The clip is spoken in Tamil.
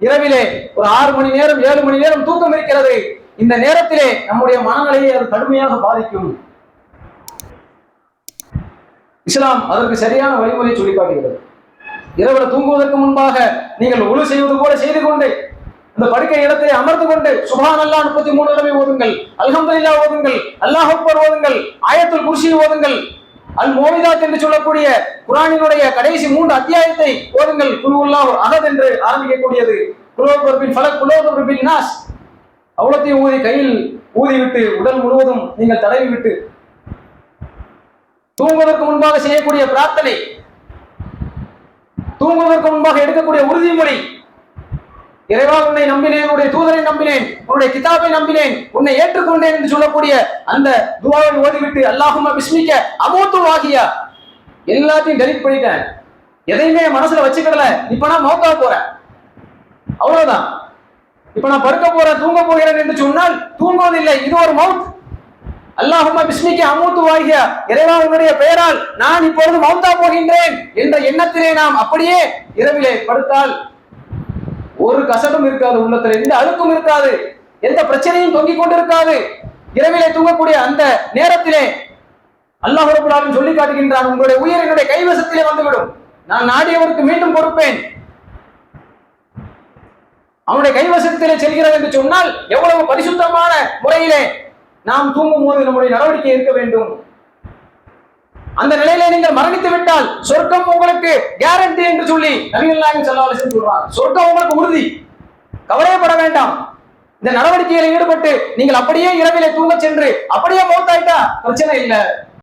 இரவிலே ஒரு ஆறு மணி நேரம் ஏழு மணி நேரம் தூக்கம் இருக்கிறது. இந்த நேரத்திலே நம்முடைய மனநிலையை அது கடுமையாக பாதிக்கும். இஸ்லாம் அதற்கு சரியான வழிமுறையை சுட்டிக்காட்டுகிறது இரவில் இரவுல தூங்குவதற்கு முன்பாக நீங்கள் உழு செய்வது போல செய்து கொண்டு இந்த படுக்கை இடத்திலே அமர்ந்து கொண்டு சுபான் அல்லா முப்பத்தி மூணு தடவை ஓதுங்கள் அல்ஹம்துல்லா ஓதுங்கள் அல்லாஹ் ஓதுங்கள் ஆயத்துல் குர்சி ஓதுங்கள் அல் மோவிதாத் என்று சொல்லக்கூடிய குரானினுடைய கடைசி மூன்று அத்தியாயத்தை ஓதுங்கள். குழுவுல்லா அகத் என்று ஆரம்பிக்கக்கூடியது. குலோபர்பின் பல குலோபர்பின் நாஸ் அவ்வளத்தையும் ஊதி கையில் ஊதிவிட்டு உடல் முழுவதும் நீங்கள் தடவி விட்டு தூங்குவதற்கு முன்பாக செய்யக்கூடிய பிரார்த்தனை தூங்குவதற்கு முன்பாக எடுக்கக்கூடிய உறுதிமொழி இறைவா உன்னை நம்பினேன் உன்னுடைய தூதரை நம்பினேன் உன்னுடைய கிதாபை நம்பினேன் உன்னை ஏற்றுக்கொண்டேன் என்று சொல்லக்கூடிய அந்த துவாவை ஓதிவிட்டு அல்லாஹும்ம பிஸ்மிக்க அமோத்து வாகியா எல்லாத்தையும் டெலிட் பண்ணிட்டேன். எதையுமே மனசுல வச்சுக்கிடல. இப்ப நான் மௌத்தா போறேன். அவ்வளவுதான். இப்ப நான் படுக்க போறேன் தூங்க போகிறேன் என்று சொன்னால் தூங்குவதில்லை இது ஒரு மவுத் அல்லாஹுமா பிஸ்மிக்க அமூத்து வாகியா இறைவா உன்னுடைய பெயரால் நான் இப்பொழுது மௌத்தா போகின்றேன் என்ற எண்ணத்திலே நாம் அப்படியே இரவிலே படுத்தால் ஒரு கசடும் இருக்காது உள்ளத்துல எந்த அழுக்கும் இருக்காது. எந்த பிரச்சனையும் தொங்கிக் கொண்டிருக்காது. இரவிலே தூங்கக்கூடிய அந்த நேரத்திலே அல்லாஹ் ரபுல் சொல்லி காட்டுகின்றான் உங்களுடைய உயிர் என்னுடைய கைவசத்திலே வந்துவிடும். நான் நாடியவருக்கு மீண்டும் கொடுப்பேன். அவனுடைய கைவசத்திலே செல்கிறது என்று சொன்னால் எவ்வளவு பரிசுத்தமான முறையிலே நாம் தூங்கும் போது நம்முடைய நடவடிக்கை இருக்க வேண்டும். அந்த நிலையில நீங்கள் மரணித்து விட்டால் சொர்க்கம் உங்களுக்கு கேரண்டி என்று சொல்லி நபிகள் நாயகம் சொல்றாங்க. சொர்க்கம் உங்களுக்கு உறுதி. கவலையப்பட வேண்டாம். இந்த நடவடிக்கையில் ஈடுபட்டு நீங்கள் அப்படியே இரவிலே தூங்க சென்று அப்படியே மௌத்தாயிட்டா பிரச்சனை இல்லை.